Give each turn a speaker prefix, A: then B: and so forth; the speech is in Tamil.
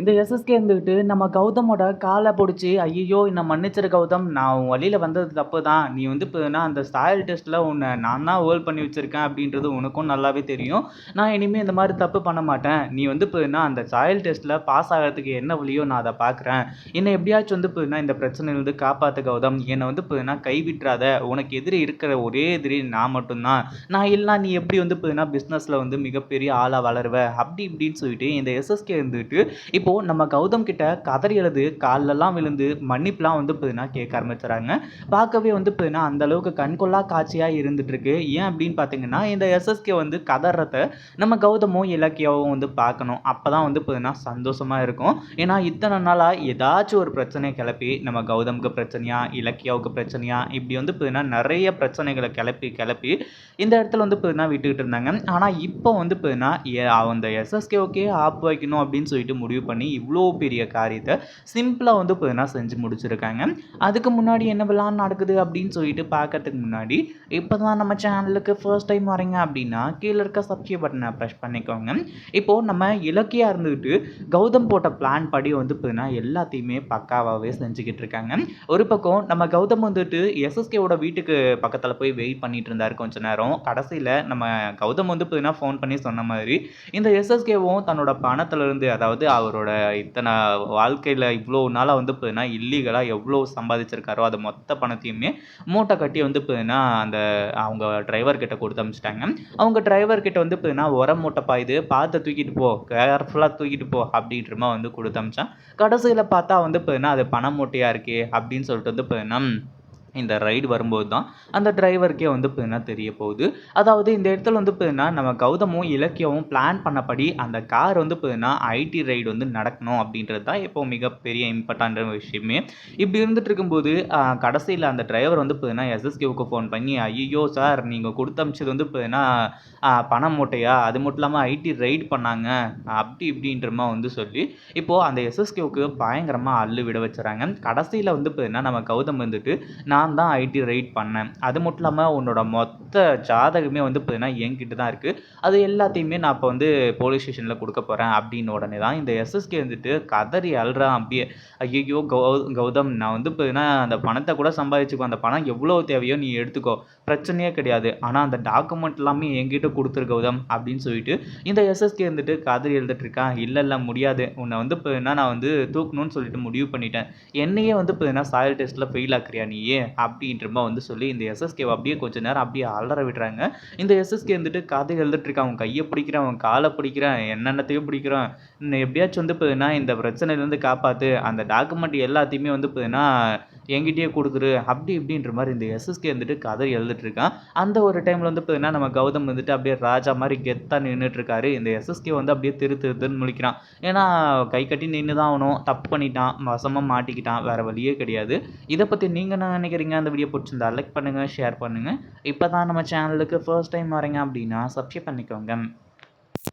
A: இந்த எஸ்எஸ்கே இருந்துக்கிட்டு நம்ம கௌதமோட காலை பிடிச்சி ஐயோ என்னை மன்னிச்சிரு கௌதம். நான் உன் வழியில் வந்தது தப்பு தான். நீ வந்து இப்போ அந்த ஸ்டாயல் டெஸ்ட்டில் உன்னை நான் தான் ஹோல்ட் பண்ணி வச்சுருக்கேன் அப்படின்றது உனக்கும் நல்லாவே தெரியும். நான் இனிமேல் இந்த மாதிரி தப்பு பண்ண மாட்டேன். நீ வந்து இப்போ அந்த ஸ்டாயல் டெஸ்ட்டில் பாஸ் ஆகிறதுக்கு என்ன வழியோ நான் அதை பார்க்குறேன். என்னை எப்படியாச்சும் வந்து இப்போ இந்த பிரச்சனையிலேருந்து காப்பாற்று கௌதம். என்னை வந்து இப்போ கைவிட்டுறாத உனக்கு எதிரி இருக்கிற ஒரே எதிரி நான் மட்டும்தான். நான் இல்லைனா நீ எப்படி வந்து இப்போ பிஸ்னஸில் வந்து மிகப்பெரிய ஆளாக வளருவ? அப்படி இப்படின்னு சொல்லிட்டு இந்த எஸ்எஸ்கே இருந்துட்டு இப்போது நம்ம கௌதம் கிட்ட கதறி எழுது கால்லெல்லாம் விழுந்து மன்னிப்புலாம் வந்து பார்த்தீங்கன்னா கேட்க ஆரம்பிச்சுறாங்க பார்க்கவே வந்து பார்த்தீங்கன்னா அந்த அளவுக்கு கண்கொள்ளா காட்சியாக இருந்துகிட்ருக்கு ஏன் அப்படின்னு பார்த்தீங்கன்னா இந்த எஸ்எஸ்கே வந்து கதறத நம்ம கௌதமும் இலக்கியாவும் வந்து பார்க்கணும். அப்போ தான் வந்து பார்த்தீங்கன்னா சந்தோஷமாக இருக்கும். ஏன்னா இத்தனை நாளாக ஏதாச்சும் ஒரு பிரச்சனையை கிளப்பி நம்ம கௌதமுக்கு பிரச்சனையா இலக்கியாவுக்கு பிரச்சனையா இப்படி வந்து பார்த்தீங்கன்னா நிறைய பிரச்சனைகளை கிளப்பி கிளப்பி இந்த இடத்துல வந்து பார்த்தீங்கன்னா விட்டுக்கிட்டு இருந்தாங்க. ஆனால் இப்போ வந்து பார்த்தீங்கன்னா அந்த எஸ்எஸ்கேவுக்கே ஆப் வைக்கணும் அப்படின்னு சொல்லிட்டு முடிவு பண்ணி பண்ணி இவ்வளோ பெரிய காரியத்தை சிம்பிளாக வந்து பார்த்தீங்கன்னா செஞ்சு முடிச்சிருக்காங்க. அதுக்கு முன்னாடி என்ன நடக்குது அப்படின்னு சொல்லிட்டு பார்க்கறதுக்கு முன்னாடி இப்போ தான் நம்ம சேனலுக்கு ஃபர்ஸ்ட் டைம் வரீங்க அப்படின்னா கீழே இருக்க சப்ஸ்கிரைப் பட்டனை ப்ரெஷ் பண்ணிக்கோங்க. இப்போது நம்ம இலக்கியாக இருந்துக்கிட்டு கௌதம் போட்ட பிளான் படி வந்து பார்த்தீங்கன்னா எல்லாத்தையுமே பக்காவாகவே செஞ்சுக்கிட்டு இருக்காங்க. ஒரு பக்கம் நம்ம கௌதம் வந்துட்டு எஸ்எஸ்கேவோட வீட்டுக்கு பக்கத்தில் போய் வெயிட் பண்ணிட்டு இருந்தார் கொஞ்ச நேரம். கடைசியில் நம்ம கௌதம் வந்து பார்த்தீங்கன்னா ஃபோன் பண்ணி சொன்ன மாதிரி இந்த எஸ்எஸ்கேவும் தன்னோட பணத்துலேருந்து அதாவது அவர் அவரோட இத்தனை வாழ்க்கையில் இவ்வளோ நாளாக வந்து பார்த்தீங்கன்னா இல்லீகலாக எவ்வளோ சம்பாதிச்சிருக்காரோ அதை மொத்த பணத்தையுமே மூட்டை கட்டி வந்து பார்த்தீங்கன்னா அந்த அவங்க டிரைவர் கிட்ட கொடுத்து அனுப்பிச்சிட்டாங்க அவங்க டிரைவர் கிட்ட வந்து பார்த்தீங்கன்னா உரம் மூட்டை பாயுது பார்த்து தூக்கிட்டு போ கேர்ஃபுல்லாக தூக்கிட்டு போ அப்படின்ற வந்து கொடுத்து அமிச்சான். கடைசியில் பார்த்தா வந்து பார்த்தீங்கன்னா அது பணம் மூட்டையாக இருக்கே அப்படின்னு சொல்லிட்டு வந்து பார்த்தீங்கன்னா இந்த ரைடு வரும்போது தான் அந்த டிரைவருக்கே வந்து பார்த்தீங்கன்னா தெரிய போகுது. அதாவது இந்த இடத்துல வந்து பார்த்தீங்கன்னா நம்ம கௌதமும் இலக்கியமும் பிளான் பண்ணபடி அந்த கார் வந்து பார்த்தீங்கன்னா ஐடி ரைடு வந்து நடக்கணும் அப்படின்றது தான் இப்போ மிகப்பெரிய இம்பார்ட்டன்ட் விஷயமே. இப்படி இருந்துட்டு இருக்கும்போது கடைசியில் அந்த டிரைவர் வந்து பார்த்தீங்கன்னா எஸ்எஸ்கேவுக்கு ஃபோன் பண்ணி ஐயோ சார் நீங்கள் கொடுத்து அமிச்சது வந்து பார்த்தீங்கன்னா பணம் மூட்டையா? அது மட்டும் இல்லாமல் ஐடி ரைட் பண்ணாங்க. அப்படி இப்படின்றமா வந்து சொல்லி இப்போது அந்த எஸ்எஸ்கேவுக்கு பயங்கரமாக அள்ளு விட வச்சுறாங்க. கடைசியில் வந்து பார்த்தீங்கன்னா நம்ம கௌதம் வந்துட்டு நான் நான் தான் ஐடி ரைட் பண்ணேன். அது மட்டும் இல்லாமல் உன்னோட மொத்த ஜாதகமே வந்து பார்த்தீங்கன்னா என்கிட்ட தான் இருக்குது அது எல்லாத்தையுமே நான் இப்போ வந்து போலீஸ் ஸ்டேஷனில் கொடுக்க போகிறேன் அப்படின்னு உடனே தான் இந்த எஸ்எஸ்கே வந்துட்டு கதறி அழுறான் அப்படியே. ஐயோ கௌ கௌதம் நான் வந்து பார்த்தீங்கன்னா அந்த பணத்தை கூட சம்பாதிச்சுக்கோ அந்த பணம் எவ்வளோ தேவையோ நீ எடுத்துக்கோ. பிரச்சனையே கிடையாது. ஆனால் அந்த டாக்குமெண்ட் எல்லாமே என்கிட்ட கொடுத்துரு கௌதம் அப்படின்னு சொல்லிட்டு இந்த எஸ்எஸ்கே வந்துட்டு கதறி எழுதிட்டுருக்கான் இல்லை இல்லை முடியாது. உன்னை வந்து இப்போ என்ன நான் வந்து தூக்கணும்னு சொல்லிட்டு முடிவு பண்ணிட்டேன். என்னையே வந்து பார்த்தீங்கன்னா சாயல் டெஸ்ட்டில் ஃபெயில் ஆக்குறியா நீயே? அப்படின்றமா வந்து சொல்லி இந்த எஸ்எஸ்கே அப்படியே கொஞ்ச நேரம் அப்படியே அலற விடுறாங்க. இந்த எஸ்எஸ்கே வந்துட்டு கதை எழுதிட்டு இருக்கான். அவன் கையை பிடிக்கிறான். அவன் காலை பிடிக்கிறான். என்னென்னத்தையும் பிடிக்கிறான். எப்படியாச்சும் வந்து பார்த்தீங்கன்னா இந்த பிரச்சனையிலேருந்து காப்பாற்று அந்த டாக்குமெண்ட் எல்லாத்தையுமே வந்து பார்த்தீங்கன்னா என்கிட்டயே கொடுக்குறு அப்படி இப்படின்ற மாதிரி இந்த எஸ்எஸ்கே வந்துட்டு கதை எழுதிட்டுருக்கான். அந்த ஒரு டைமில் வந்து பார்த்தீங்கன்னா நம்ம கௌதம் வந்துட்டு அப்படியே ராஜா மாதிரி கெத்தாக நின்றுட்டுருக்காரு இந்த எஸ்எஸ்கே வந்து அப்படியே திரு திருன்னு முழிக்கிறான். ஏன்னா கை கட்டி நின்று தான் ஆகணும். தப்பு பண்ணிட்டான். வசமாக மாட்டிக்கிட்டான். வேறு வழியே கிடையாது. இதை பற்றி நீங்கள் என்ன நினைக்கிறீங்க? அந்த வீடியோ பிடிச்சிருந்தா லைக் பண்ணுங்கள் ஷேர் பண்ணுங்கள் இப்போ தான் நம்ம சேனலுக்கு ஃபர்ஸ்ட் டைம் வரீங்க அப்படின்னா சப்ஸ்கிரைப் பண்ணிக்கோங்க.